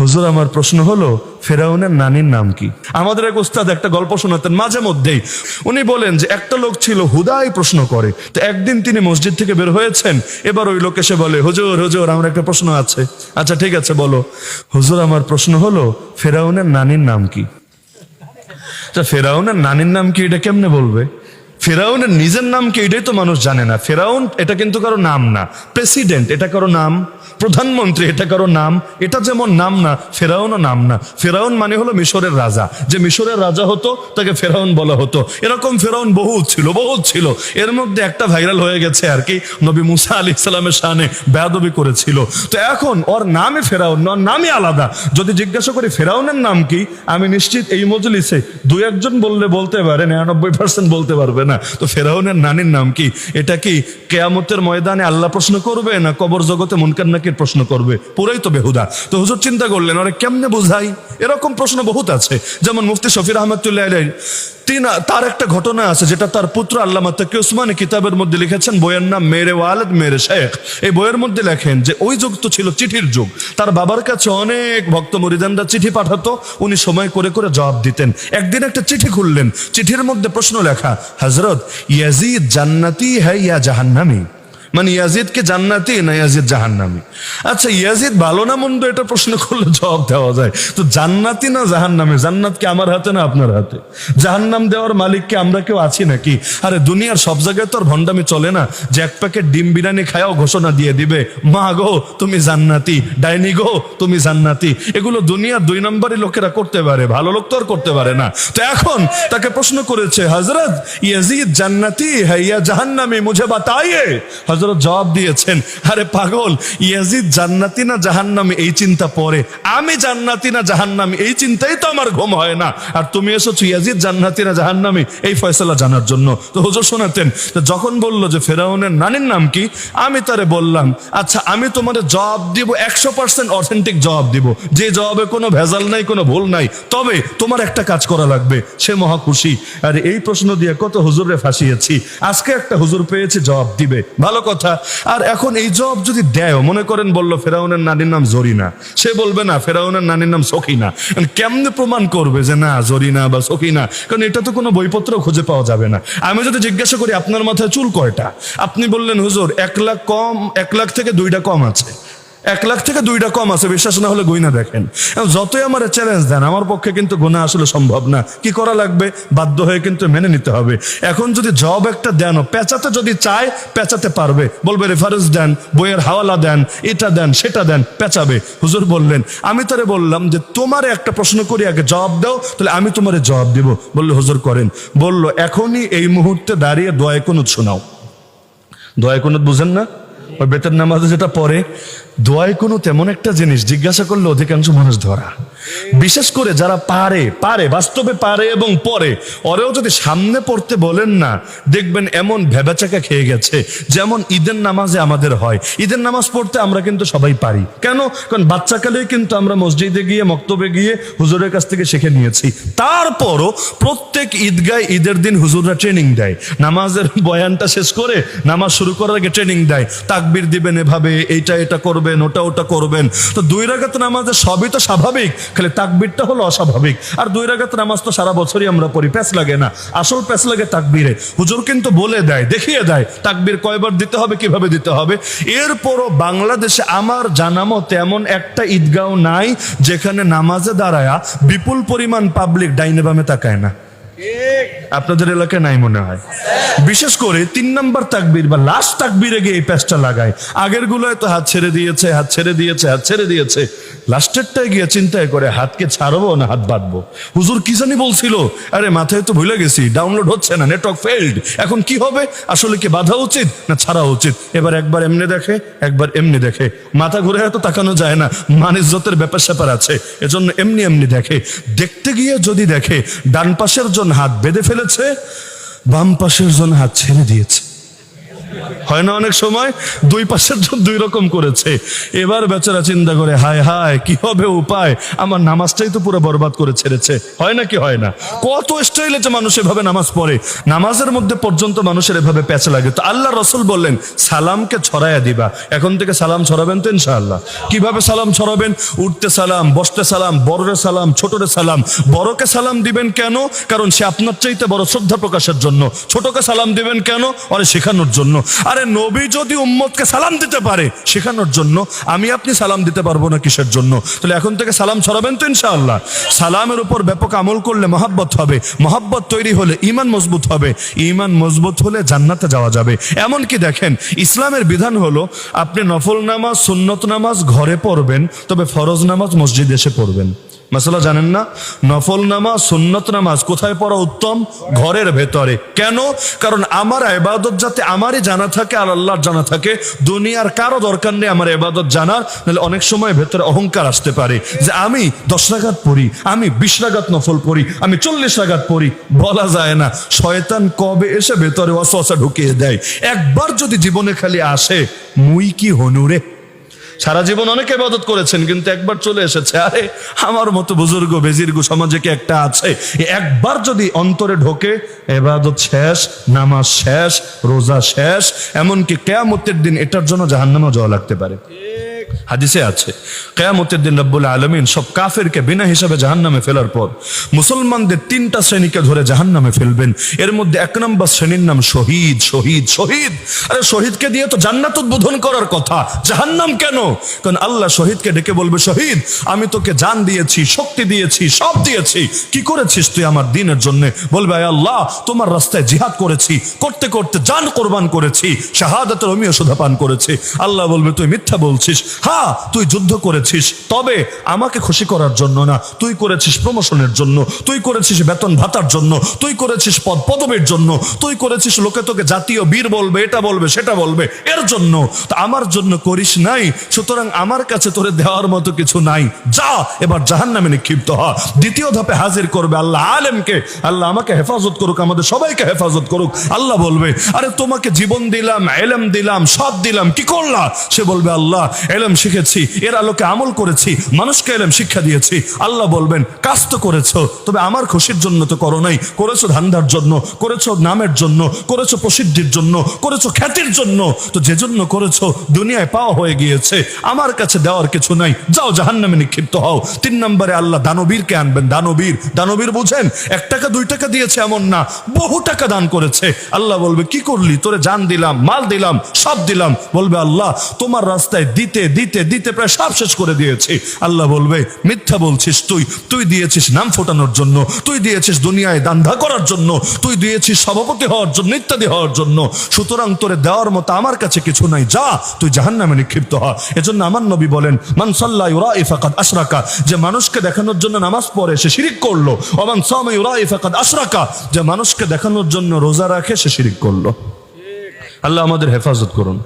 হুজুর, আমার প্রশ্ন হলো, ফেরাউনের নানির নাম কি? আমাদের এক উস্তাদ একটা গল্প শোনাতেন মাঝে মধ্যেই। উনি বলেন যে, একটা লোক ছিল হুদাই প্রশ্ন করে। তো একদিন তিনি মসজিদ থেকে বের হয়েছেন, এবার ওই লোক এসে বলে, হুজুর হুজুর, আমার একটা প্রশ্ন আছে। আচ্ছা ঠিক আছে, বলো। হুজুর, আমার প্রশ্ন হলো, ফেরাউনের নানির নাম কি? তা ফেরাউনের নানির নাম কি, এটা কেমনে বলবে? ফেরাউনের নিজের নাম কি, এটাই তো মানুষ জানে না। ফেরাউন, এটা কিন্তু কারও নাম না। প্রেসিডেন্ট, এটা কারও নাম। প্রধানমন্ত্রী, এটা কারও নাম। এটা যেমন নাম না, ফেরাউনও নাম না। ফেরাউন মানে হলো মিশরের রাজা। যে মিশরের রাজা হতো, তাকে ফেরাউন বলা হতো। এরকম ফেরাউন বহুত ছিল বহুত ছিল। এর মধ্যে একটা ভাইরাল হয়ে গেছে আর কি, নবী মুসা আলী ইসলামের সামনে বেয়াদবি করেছিল। তো এখন ওর নামে ফেরাউন, ওর নামই আলাদা। যদি জিজ্ঞাসা করি, ফেরাউনের নাম কি? আমি নিশ্চিত এই মজলিসে দু একজন বললে বলতে পারে, নিরানব্বই পার্সেন্ট বলতে পারবে না। তো ফেরাউনের নানির নাম কি? এটা কি কেয়ামতের ময়দানে আল্লাহ প্রশ্ন করবে না কবর জগতে মুনকার নাকির প্রশ্ন করবে? পুরাই তো বেহুদা। তো হুজুর চিন্তা করলেন, আরে কেমনে বোঝাই? এরকম প্রশ্ন বহুত আছে। যেমন মুফতি শফির আহমদুল্লাহ তিন তার একটা ঘটনা আছে, যেটা তার পুত্র আল্লামা তাকে উসমানী কিতাবের মধ্যে লিখেছেন, বইয়ের নাম মেরে ওয়ালেদ, মেরে শেখ। এই বইয়ের মধ্যে লেখেন যে, ওই যুগ তো ছিল চিঠির যুগ। তার বাবার কাছে অনেক ভক্ত মরিদানরা চিঠি পাঠাতো, উনি সময় করে করে জবাব দিতেন। একদিন একটা চিঠি খুললেন, চিঠির মধ্যে প্রশ্ন লেখা হজরত ইয়াজিদ জান্নাতি হ্যাঁ ইয়া জাহান্নামি? মানে ইয়াজিদকে জান্নাতি না ইয়াজিদ জাহান্নামি? আচ্ছা ইয়াজিদ ভালো না মন্দ এটা প্রশ্ন করলে জবাব দেওয়া যায়। তো জান্নাতি না জাহান্নামে? জান্নাত কি আমার হাতে না আপনার হাতে? জাহান্নাম দেওয়ার মালিককে আমরা কেউ আছি নাকি? আরে, দুনিয়ার সব জায়গায় তো আর ভণ্ডামি চলে না। যে এক প্যাকেট ডিম বিরিয়ানি খায়াও ঘোষণা দিয়ে দিবে, মা গো, তুমি জান্নাতি, ডাইনি গো, তুমি জান্নাতি। এগুলো দুনিয়ার দুই নম্বরই লোকেরা করতে পারে, ভালো লোক তো আর করতে পারে না। তো এখন তাকে প্রশ্ন করেছে হজরত ইয়াজিদ জান্নাতি হ্যাঁ ইয়া জাহান্নামি, মুঝে বাতাইয়ে? হজরত জবাব দিয়েছেন, আরে পাগল, ইয়াজিদ জান্নাতি না জাহান্নামি? এই চিন্তা পরে। আমি জান্নাতি না জাহান্নামি? এই চিন্তাই তো আমার ঘুম হয় না। আর তুমি এসেছ ইয়াজিদ জান্নাতি না জাহান্নামি? এই ফয়সলা জানার জন্য। তো হুজুর শোনাতেন যখন বলল যে ফেরাউনের নানির নাম কি, আমি তারে বললাম আচ্ছা আমি তোমাদের জবাব দিব, একশো পার্সেন্ট অথেন্টিক জবাব দিব। যে জবাবে কোনো ভেজাল নাই, কোনো ভুল নাই, তবে তোমার একটা কাজ করা লাগবে। সে মহা খুশি। আর এই প্রশ্ন দিয়ে কত হুজুরে ফাঁসিয়েছি। আজকে একটা হুজুর পেয়েছি, জবাব দিবে। ভালো কথা। আর এখন এই জব যদি দেয় মনে করেন বলল, ফেরাউনের নানির নাম জরিনা। সে বলবে, না, ফেরাউনের নানির নাম সখিনা। কেমনে প্রমাণ করবে যে, না, জরিনা বা সখিনা? কারণ এটা তো কোনো বইপত্র খুঁজে পাওয়া যাবে না। আমি যদি জিজ্ঞাসা করি, আপনার মাথায় চুল কয়টা? আপনি বললেন, হুজুর, এক লাখ কম, এক লাখ থেকে দুইটা কম আছে। এক লাখ থেকে দুইটা কম আছে, বিশ্বাস না হলে গইনা দেখেন। যতই আমার চ্যালেঞ্জ দেন, আমার পক্ষে কিন্তু গোনা আসলে সম্ভব না। কি করা লাগবে? বাধ্য হয়ে কিন্তু মেনে নিতে হবে। এখন যদি জব একটা দেন পেঁচাতে যদি চায়, পেঁচাতে পারবে। বলবে রেফারেন্স দেন, বইয়ের হাওয়ালা দেন, এটা দেন, সেটা দেন, পেঁচাবে। হুজুর বললেন, আমি তারে বললাম যে, তোমার একটা প্রশ্ন করি, আগে জবাব দাও, তাহলে আমি তোমারে জবাব দিব। বললে হুজুর করেন। বলল, এখনই এই মুহূর্তে দাঁড়িয়ে দোয়া কোন শোনাও। দোয়া কোন বুঝেন না? ওই বেতের নামাজে যেটা পড়ে দোয়ায় কোনো তেমন একটা জিনিস জিজ্ঞাসা করলে অধিকাংশ মানুষ ধরা। বিশেষ করে যারা পারে পারে, বাস্তবে পারে এবং পরে। ওরেও যদি সামনে পড়তে বলেন না, দেখবেন এমন ভেবাচাকা খেয়ে গেছে, যেমন ঈদের নামাজে আমাদের হয়। ঈদের নামাজ পড়তে আমরা কিন্তু সবাই পারি। কেন? কারণ বাচ্চাকালেই কিন্তু আমরা মসজিদে গিয়ে, মক্তবে গিয়ে হুজুরের কাছ থেকে শিখে নিয়েছি। তারপরও প্রত্যেক ঈদগায় ঈদের দিন হুজুররা ট্রেনিং দেয়। নামাজের বয়ানটা শেষ করে নামাজ শুরু করার আগে ট্রেনিং দেয়। তাকবির দিবেন এভাবে, এইটা, এটা করবেন, ওটা ওটা করবেন। তো দুই রাগাত নামাজে সবই তো স্বাভাবিক, খালি তাকবিরটা হলো অস্বাভাবিক। আর দুই রাগাত নামাজ তো সারা বছরই আমরা পড়ি, প্যাচ লাগে না। আসল প্যাচ লাগে তাকবিরে। হুজুর কিন্তু বলে দেয়, দেখিয়ে দেয়, তাকবির কয়বার দিতে হবে, কীভাবে দিতে হবে? এরপরও বাংলাদেশে আমার জানা মতে এমন একটা ঈদগাঁও নাই যেখানে নামাজে দাঁড়ায়া বিপুল পরিমাণ পাবলিক ডাইনে বামে তাকায় না। আপনাদের এলাকায় নাই মনে হয়। বিশেষ করে তিন নাম্বার তাকবির বা লাস্ট তাকবিরে গিয়ে এই প্যাচটা লাগায়। আগের গুলোয় তো হাত ছেড়ে দিয়েছে, হাত ছেড়ে দিয়েছে, হাত ছেড়ে দিয়েছে। লাস্টেরটায় গিয়ে চিন্তায় করে হাতকে ছাড়বো না হাত বাঁধবো? হুজুর কি জানি বলছিল? আরে, মাথায় তো ভুলে গেছি ডাউনলোড হচ্ছে না নেটওয়ার্ক ফেল্ড এখন কি হবে? আসলে কি বাধা উচিত না ছাড়া উচিত? এবার একবার এমনি দেখে, একবার এমনি দেখে। মাথা ঘুরে হয়তো তাকানো যায় না মানিজ্যতের ব্যাপার স্যাপার আছে। এজন্য এমনি এমনি দেখে। দেখতে গিয়ে যদি দেখে, ডান পাশের জন হাত বেঁধে ফেলেছে বাম পাশের জন হাত ছেড়ে দিয়েছে। হয় না অনেক সময়? দুই পাশের জন দুই রকম করেছে। এবার বেচারা চিন্তা করে, হায় হায়, কি হবে উপায়? আমার নামাজটাই তো পুরো বরবাদ করে ছেড়েছে। হয় না কি হয় না? কত স্টাইলে যে মানুষ এভাবে নামাজ পড়ে। নামাজের মধ্যে পর্যন্ত মানুষের এভাবে প্যাচ লাগে। তো আল্লাহ রসুল বললেন, সালামকে ছড়াইয়া দিবা। এখন থেকে সালাম ছড়াবেন তো ইনশাআল্লাহ। কীভাবে সালাম ছড়াবেন? উঠতে সালাম, বসতে সালাম, বড়রে সালাম, ছোটরে সালাম। বড়কে সালাম দিবেন কেন? কারণ সে আপনার চাইতে বড় শ্রদ্ধা প্রকাশের জন্য। ছোটকে সালাম দিবেন কেন? আরে শেখানোর জন্য। আরে নবী যদি উম্মতকে সালাম দিতে পারে শেখানোর জন্য, আমি আপনি সালাম দিতে পারব না কিসের জন্য? তাহলে এখন থেকে সালাম ছড়াবেন তো ইনশাআল্লাহ। সালামের উপর ব্যাপক আমল করলে মহাব্বত হবে, মহাব্বত তৈরি হলে ইমান মজবুত হবে ইমান মজবুত হলে জান্নাতে যাওয়া যাবে। এমনকি দেখেন, ইসলামের বিধান হলো, আপনি নফল নামাজ, সুন্নত নামাজ ঘরে পড়বেন, তবে ফরজ নামাজ মসজিদে এসে পড়বেন। মাসালা জানেন না? নফল নামাজ, সুন্নত নামাজ কোথায় পড়া উত্তম? ঘরের ভেতরে। কেন? কারণ আমার এবাদত যাতে আমারই জানা থাকে আর আল্লাহর জানা থাকে, দুনিয়ার কারও দরকার নেই আমার এবাদত জানার, নাহলে অনেক সময় ভেতরে অহংকার আসতে পারে। যে আমি দশ রাগাত পড়ি, আমি বিশ রাগাত নফল পড়ি, আমি চল্লিশ রাগাত পড়ি, বলা যায় না। শয়তান কবে এসে ভেতরে অসা ঢুকিয়ে দেয়? একবার যদি জীবনে খালি আসে, মুই কি হনুরে সারা জীবন অনেক ইবাদত করেছেন, কিন্তু একবার চলে এসেছে। আরে, আমার মতো বুজুর্গ বেজির্গ সমাজে কি একটা আছে? একবার যদি অন্তরে ঢোকে এবাদত শেষ, নামাজ শেষ, রোজা শেষ, এমনকি কেয়ামতের দিন এটার জন্য জাহান্নামা যাওয়া লাগতে পারে। হাদিসে আছে, কেয়ামতের দিন রব্বুল আলমিন সব কাফেরকে বিনা হিসাবে জাহান্নামে ফেলার পর মুসলমানদের তিনটা শ্রেণীকে ধরে জাহান্নামে ফেলবেন। এর মধ্যে এক নম্বর শ্রেণির নাম শহীদ শহীদ শহীদ। আরে শহীদকে দিয়ে তো জান্নাত উদ্বোধন করার কথা, জাহান্নাম কেন? কারণ আল্লাহ শহীদকে ডেকে বলবে, শহীদ, আমি তোকে জান দিয়েছি, শক্তি দিয়েছি, সব দিয়েছি। কি করেছিস তুই আমার দিনের জন্য? বলবে আল্লাহ, তোমার রাস্তায় জিহাদ করেছি, করতে করতে জান কোরবান করেছি, শাহাদাতের অমীয় সুধা পান করেছি। আল্লাহ বলবে, তুই মিথ্যা বলছিস হ্যাঁ তুই যুদ্ধ করেছিস। তবে আমাকে খুশি করার জন্য না, তুই করেছিস প্রমোশনের জন্য, তুই করেছিস বেতন ভাতার জন্য, তুই করেছিস পদ পদবীর জন্য, তুই করেছিস লোকে তোকে জাতীয় বীর বলবে, এটা বলবে, সেটা বলবে, এর জন্য। তা আমার জন্য করিস নাই, সুতরাং আমার কাছে তোরে দেওয়ার মতো কিছু নাই। যা, এবার জাহান নামে নিক্ষিপ্ত হ। দ্বিতীয় ধাপে হাজির করবে আল্লাহ আলেমকে। আল্লাহ আমাকে হেফাজত করুক, আমাদের সবাইকে হেফাজত করুক। আল্লাহ বলবে, আরে তোমাকে জীবন দিলাম, এলেম দিলাম সব দিলাম, কি করলা? সে বলবে, আল্লাহ, এলেম শিখেছি, এর আলোকে আমল করেছি, মানুষকে এলেম শিক্ষা দিয়েছি। আল্লাহ বলবেন, কাজ তো করেছ, তবে আমার খুশির জন্য তো করো নাই। করেছ ধান্দার জন্য, করেছ নামের জন্য, করেছ প্রসিদ্ধির জন্য, করেছ খ্যাতির জন্য। তো যে জন্য করেছ, দুনিয়ায় পাওয়া হয়ে গিয়েছে, আমার কাছে দেওয়ার কিছু নাই। যাও জাহান্নামে নিক্ষিপ্ত হও। তিন নম্বরে আল্লাহ দানবীরকে আনবেন। দানবীর দানবীর বুঝেন, এক টাকা, দুই টাকা দিয়েছে এমন না, বহু টাকা দান করেছে। আল্লাহ বলবে, কি করলি? তোরে জান দিলাম, মাল দিলাম, সব দিলাম। বলবে, আল্লাহ, তোমার রাস্তায় দিতে দিতে দিতে প্রায় সব শেষ করে দিয়েছি। আল্লাহ বলবে, মিথ্যা বলছিস তুই। তুই দিয়েছিস নাম ফোটানোর জন্য। তুই দিয়েছিস দুনিয়ায় দান্ধা করার জন্য। তুই দিয়েছিস সভাপতি হওয়ার জন্য ইত্যাদি হওয়ার জন্য। সুতরাং তোরে দেওয়ার মতো আমার কাছে কিছু নাই। যা, তুই জাহান্নামে নিক্ষিপ্ত হ। এজন্য আমার নবী বলেন, মান সাল্লাহ ইউরা ইফাকাদ আশরাকা। যে মানুষকে দেখানোর জন্য নামাজ পড়ে, সে শিরিক করল। অমান সামা ইউরা ইফাকাদ আশরাকা। যে মানুষকে দেখানোর জন্য রোজা রাখে, সে শিরিক করল। আল্লাহ আমাদের হেফাজত করুন।